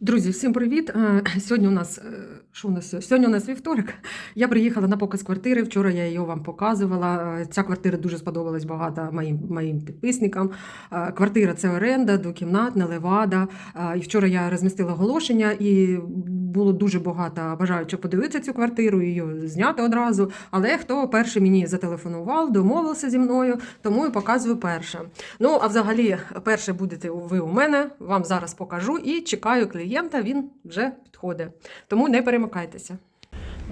Друзі, всім привіт! Е, Сьогодні у нас е, що у нас сьогодні? У нас вівторок. Я приїхала на показ квартири. Вчора я її вам показувала. Е, Ця квартира дуже сподобалась багато моїм, моїм підписникам. Е, Квартира це оренда, двокімнатна, левада. Е, І вчора я розмістила оголошення, і було дуже багато бажаючих подивитися цю квартиру, її зняти одразу. Але хто перший мені зателефонував, домовився зі мною, тому і показую перше. Ну, а взагалі, перше будете ви у мене, вам зараз покажу і чекаю клієнта, він вже підходить. Тому не перемикайтеся.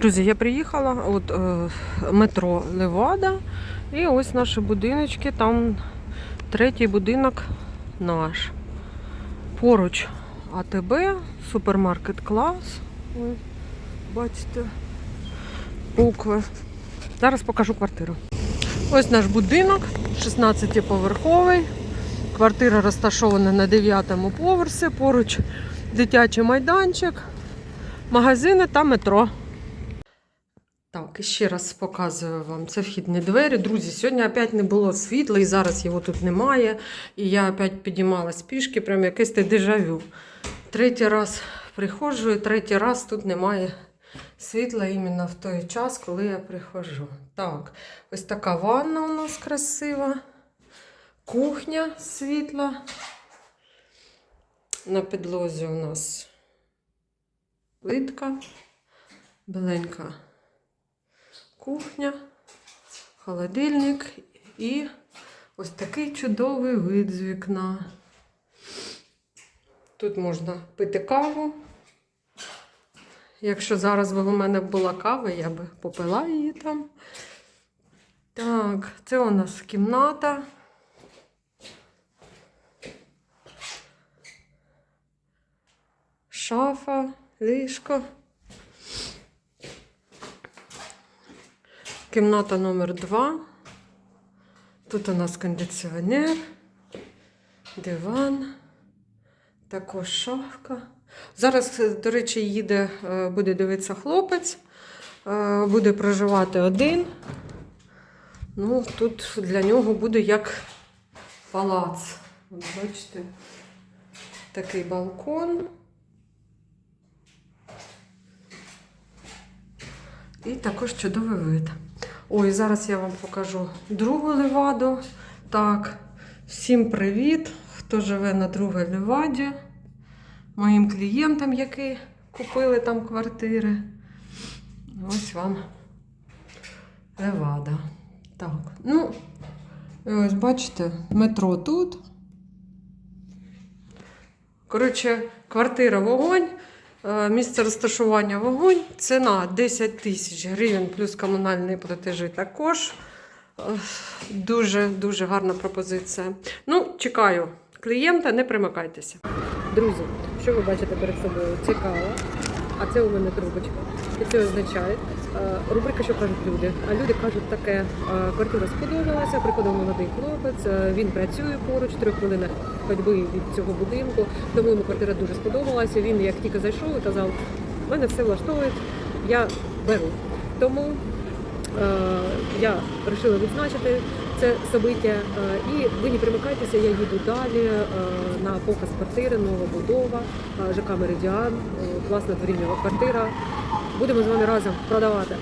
Друзі, я приїхала, от е, метро Левада, і ось наші будиночки, там третій будинок наш. Поруч АТБ, супермаркет клас. Ой, бачите, букви. Зараз покажу квартиру. Ось наш будинок, 16-поверховий. Квартира розташована на 9-му поверсі, поруч дитячий майданчик, магазини та метро. Так, і ще раз показую вам це вхідні двері. Друзі, сьогодні опять не було світла, і зараз його тут немає. І я опять підіймалась пішки, прям якесь те дежавю. Третій раз приходжу, і третій раз тут немає світла іменно в той час, коли я приходжу. Так, ось така ванна у нас красива. Кухня світла. На підлозі у нас плитка, біленька кухня, холодильник і ось такий чудовий вид з вікна. Тут можна пити каву. Якщо зараз би у мене була кава, я би попила її там. Так, це у нас кімната. Ліжко. Кімната номер 2. Тут у нас кондиціонер, диван, також шафка. Зараз, до речі, їде, е, буде дивитися хлопець, е, буде проживати один. Ну, тут для нього буде як палац. От бачите, такий балкон. І також чудовий вид. Ой, зараз я вам покажу другу леваду. Так, всім привіт, хто живе на другій леваді. Моїм клієнтам, які купили там квартири. Ось вам левада. Так, ну, ось бачите, метро тут. Коротше, квартира вогонь. Е, Місце розташування вогонь. Ціна 10 тисяч гривень плюс комунальні платежі також. Дуже-дуже гарна пропозиція. Ну, чекаю клієнта, не примикайтеся. Друзі, що ви бачите перед собою? Цікаво. А це у мене трубочка. І це означає е, рубрика, що кажуть люди. А люди кажуть таке: е, квартира сподобалася, приходив молодий хлопець, е, він працює поруч, трьох хвилинах ходьби від цього будинку. Тому йому квартира дуже сподобалася. Він як тільки зайшов і казав, мене все влаштовує, я беру. Тому я вирішила відзначити це собиття. Е, і ви не примикайтеся, я їду далі е, на показ квартири, нова будова, е, ЖК Меридіан, класна дворівнева квартира. Будемо з вами разом продавати.